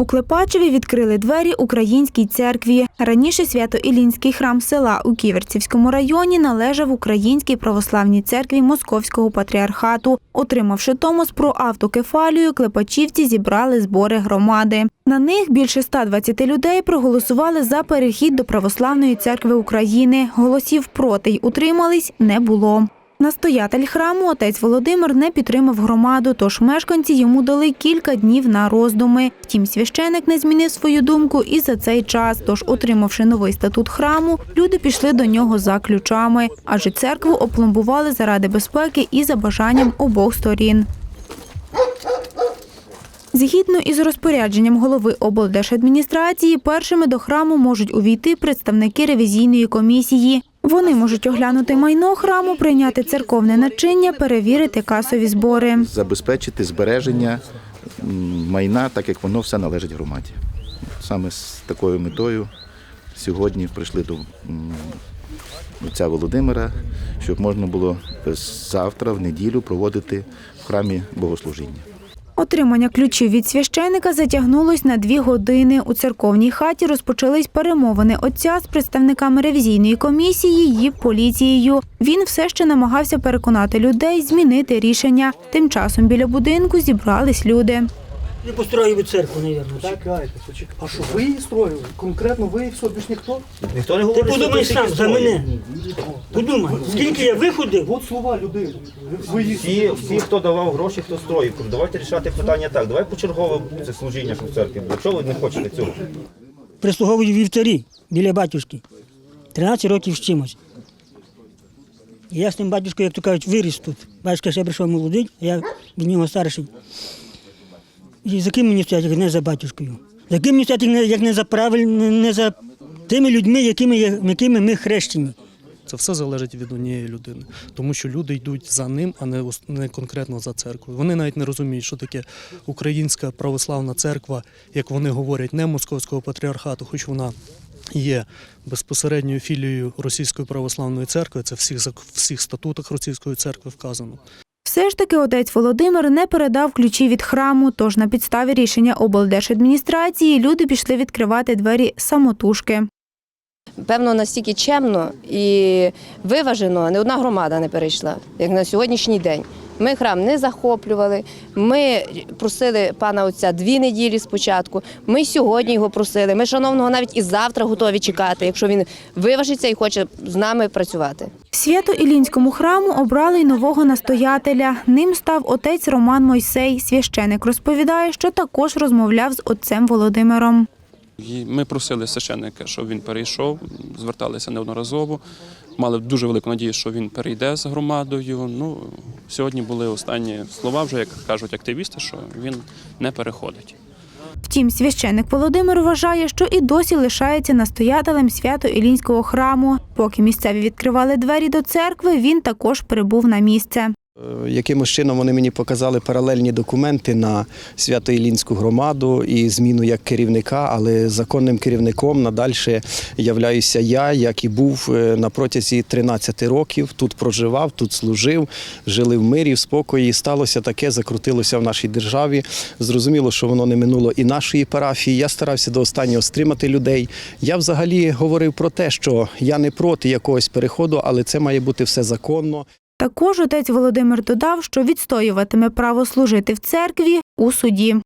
У Клепачеві відкрили двері українській церкві. Раніше Свято-Ілінський храм села у Ківерцівському районі належав Українській православній церкві Московського патріархату. Отримавши томос про автокефалію, клепачівці зібрали збори громади. На них більше 120 людей проголосували за перехід до Православної церкви України. Голосів проти й утримались не було. Настоятель храму отець Володимир не підтримав громаду, тож мешканці йому дали кілька днів на роздуми. Втім, священик не змінив свою думку і за цей час. Тож, отримавши новий статут храму, люди пішли до нього за ключами, адже церкву опломбували заради безпеки і за бажанням обох сторін. Згідно із розпорядженням голови облдержадміністрації, першими до храму можуть увійти представники ревізійної комісії. Вони можуть оглянути майно храму, прийняти церковне начиння, перевірити касові збори. забезпечити збереження майна, так як воно все належить громаді. Саме з такою метою сьогодні прийшли до отця Володимира, щоб можна було завтра, в неділю, проводити в храмі богослужіння. Отримання ключів від священика затягнулось на дві години. У церковній хаті розпочались перемовини отця з представниками ревізійної комісії і поліцією. Він все ще намагався переконати людей змінити рішення. Тим часом біля будинку зібрались люди. Ви построїли церкву, мабуть, так? Чекайте, почекайте. А що ви її строїли? Конкретно ви і все, більш ніхто? Ніхто не Ти говорить, що подумай ти сам за мене. Подумай, скільки я виходив, От слова людини. Ви Всі, всі, хто давав гроші, хто строїв. Кажу, Давайте рішати питання так. Давай почергово це служіння, що в церкві було. Чого ви не хочете цього? прислуговую вівтарі біля батюшки. 13 років з чимось. І я з тим батюшкою, як то кажуть, виріс тут. Батюшка ще прийшов молодий, а я від нього старший. За ким мені стояти, як не за батюшкою? За ким мені стояти, як не- за правильно, не за тими людьми, якими, якими ми хрещені. Це все залежить від однієї людини, тому що люди йдуть за ним, а не не конкретно за церквою. Вони навіть не розуміють, що таке українська православна церква, як вони говорять, не московського патріархату, хоч вона є безпосередньою філією Російської православної церкви. Це всіх всіх статутах Російської церкви вказано. Все ж таки отець Володимир не передав ключі від храму, тож на підставі рішення облдержадміністрації люди пішли відкривати двері самотужки. Певно, настільки чемно і виважено не одна громада не перейшла, як на сьогоднішній день. Ми храм не захоплювали. Ми просили пана отця дві неділі спочатку. Ми сьогодні його просили. Ми шановного навіть і завтра готові чекати, якщо він виважиться і хоче з нами працювати. Свято-Ілінському храму обрали й нового настоятеля. Ним став отець Роман Мойсей. Священик розповідає, що також розмовляв з отцем Володимиром. І Ми просили священника, щоб він перейшов, зверталися неодноразово. Мали дуже велику надію, що він перейде з громадою. Ну, сьогодні були останні слова, вже як кажуть активісти, що він не переходить. Втім, священик Володимир вважає, що і досі лишається настоятелем Свято-Ілінського храму. Поки місцеві відкривали двері до церкви, він також прибув на місце. Е, Якимось чином вони мені показали паралельні документи на Свято-Ілінську громаду і зміну як керівника, але законним керівником надальше являюся я, як і був е, на протязі 13 років. Тут проживав, тут служив, жили в мирі, в спокої. Сталося таке, закрутилося в нашій державі. Зрозуміло, що воно не минуло і нашої парафії. Я старався до останнього стримати людей. Я взагалі говорив про те, що я не проти якогось переходу, але це має бути все законно. Також отець Володимир додав, що відстоюватиме право служити в церкві у суді.